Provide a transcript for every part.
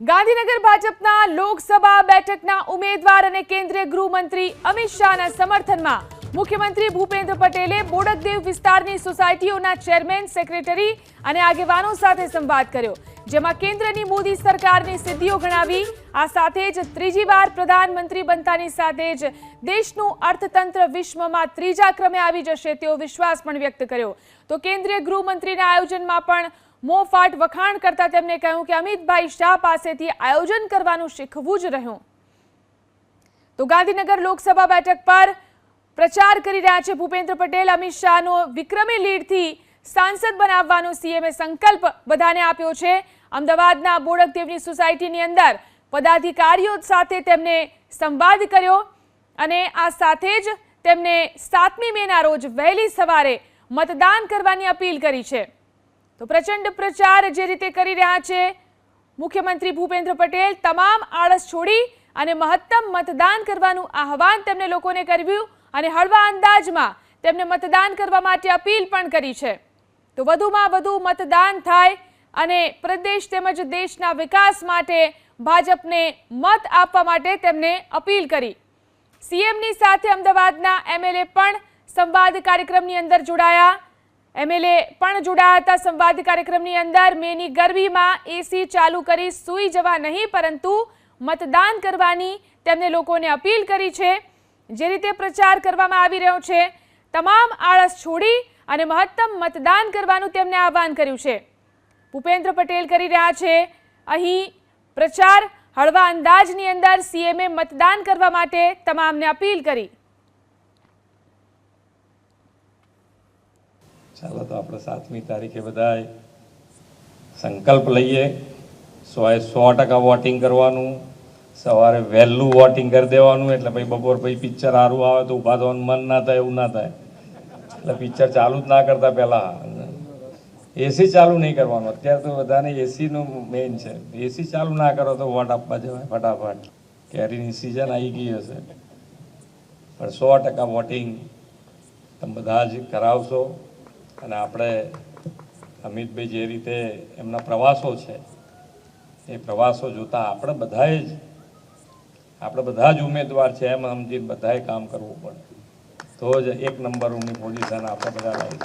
ગાંધીનગર ભાજપના લોકસભા બેઠકના ઉમેદવાર અને કેન્દ્રીય ગૃહમંત્રી અમિત શાહના સમર્થનમાં મુખ્યમંત્રી ભૂપેન્દ્ર પટેલે બોડકદેવ વિસ્તારની સોસાયટીઓના ચેરમેન, સેક્રેટરી અને આગેવાનો સાથે સંવાદ કર્યો, જેમાં કેન્દ્રની મોદી સરકારની સિદ્ધિઓ ગણાવી, આ સાથે જ ત્રીજી વાર પ્રધાનમંત્રી બનતાની સાથે જ દેશનું અર્થતંત્ર વિશ્વમાં ત્રીજા ક્રમે આવી જશે તેવો વિશ્વાસ પણ વ્યક્ત કર્યો. તો કેન્દ્રીય ગૃહમંત્રીના આયોજનમાં પણ મોફાટ વખાણ કરતા તેમણે કહ્યું કે અમિતભાઈ શાહ પાસેથી આયોજન કરવાનું શીખવું જ રહ્યું. તો ગાંધીનગર લોકસભા બેઠક પર પ્રચાર કરી રહ્યા છે ભૂપેન્દ્ર પટેલ. અમિત શાહનો વિક્રમી લીડથી સાંસદ બનાવવાનો સીએમએ સંકલ્પ બધાને આપ્યો છે. અમદાવાદના બોડકદેવની સોસાયટીની અંદર પદાધિકારીઓ સાથે તેમને સંવાદ કર્યો અને આ સાથે જ તેમને સાતમી મેના રોજ વહેલી સવારે મતદાન કરવાની અપીલ કરી છે. તો પ્રચંડ પ્રચાર જે રીતે કરી રહ્યા છે, મુખ્યમંત્રી ભૂપેન્દ્ર પટેલ તમામ આળસ છોડી અને મહત્તમ મતદાન કરવાનું આહવાન તેમને લોકોને કર્યું અને હળવા અંદાજમાં તેમને મતદાન કરવા માટે અપીલ પણ કરી છે. તો વધુમાં વધુ મતદાન થાય અને પ્રદેશ તેમજ દેશના વિકાસ માટે ભાજપને મત આપવા માટે તેમને અપીલ કરી. સીએમની સાથે અમદાવાદના એમએલએ પણ સંવાદ કાર્યક્રમની અંદર જોડાયા. એમએલએ પણ જોડાયા હતા સંવાદ કાર્યક્રમની અંદર. મેની ગરબીમાં એસી ચાલુ કરી સૂઈ જવા નહીં, પરંતુ મતદાન કરવાની તેમને લોકોને અપીલ કરી છે. જે રીતે પ્રચાર કરવામાં આવી રહ્યો છે, તમામ આળસ છોડી અને મહત્તમ મતદાન કરવાનું તેમને આહવાન કર્યું છે. ભૂપેન્દ્ર પટેલ કરી રહ્યા છે, અહીં પ્રચાર હળવા અંદાજની અંદર સીએમએ મતદાન કરવા માટે તમામને અપીલ કરી. ચાલો તો આપણે સાતમી તારીખે બધાએ સંકલ્પ લઈએ. સોએ સો ટકા વોટિંગ કરવાનું, સવારે વહેલું વોટિંગ કરી દેવાનું, એટલે પછી બપોર પછી પિક્ચર સારું આવે તો ઊભા થવાનું, મન ના થાય એવું ના થાય. એટલે પિક્ચર ચાલુ જ ના કરતા પહેલાં. એસી ચાલુ નહીં કરવાનું. અત્યારે તો બધાને એસીનું મેઇન છે. એસી ચાલુ ના કરો તો વોટ આપવા જવાય, ફટાફટ. કેરીની સિઝન આવી ગઈ હશે. પણ સો ટકા વોટિંગ તમે બધા જ કરાવશો. અને આપણે અમિતભાઈ જે રીતે એમના પ્રવાસો છે, એ પ્રવાસો જોતા આપણે બધાએ જ, આપણે બધા જ ઉમેદવાર છે, એમ સમજી બધાએ કામ કરવું પડે. તો જ એક નંબરની પોઝિશન આપણે બધા લાવી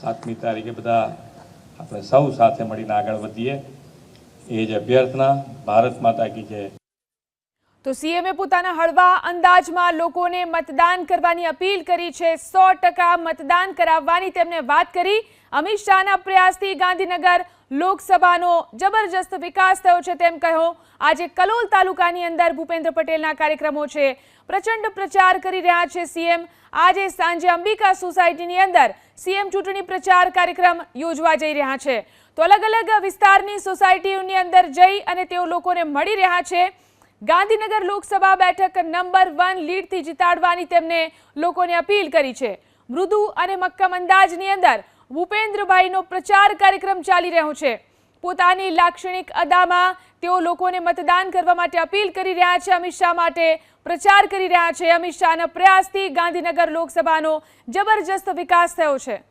સાતમી તારીખે બધા આપણે સૌ સાથે મળીને આગળ વધીએ. એ જ અભ્યર્થના, ભારત માતા કી જય. તો સીએમએ પોતાના હળવા અંદાજમાં લોકોને મતદાન કરવાની અપીલ કરી છે. સો મતદાન કરાવવાની તેમને વાત કરી. અમિત શાહના પ્રયાસથી ગાંધીનગર લોકસભાનો જબરજસ્ત વિકાસ થયો છે તેમ કહ્યું. આજે કલોલ તાલુકાની અંદર ભૂપેન્દ્ર પટેલના કાર્યક્રમો છે. પ્રચંડ પ્રચાર કરી રહ્યા છે સીએમ આજે સાંજે અંબિકા સોસાયટીની અંદર સીએમ ચૂંટણી પ્રચાર કાર્યક્રમ યોજવા જઈ રહ્યા છે. તો અલગ અલગ વિસ્તારની સોસાયટીઓની અંદર જઈ અને તેઓ લોકોને મળી રહ્યા છે. ગાંધીનગર લોકસભા બેઠક નંબર વન લીડથી જીતાડવાની તેમને લોકોને અપીલ કરી છે. મૃદુ અને મક્કમ અંદાજની અંદર ભૂપેન્દ્રભાઈનો પ્રચાર કાર્યક્રમ ચાલી રહ્યો છે. પોતાની લાક્ષણિક અદામાં તેઓ લોકોને મતદાન કરવા માટે અપીલ કરી રહ્યા છે. અમિત શાહ માટે પ્રચાર કરી રહ્યા છે. અમિત શાહના પ્રયાસથી ગાંધીનગર લોકસભાનો જબરજસ્ત વિકાસ થયો છે.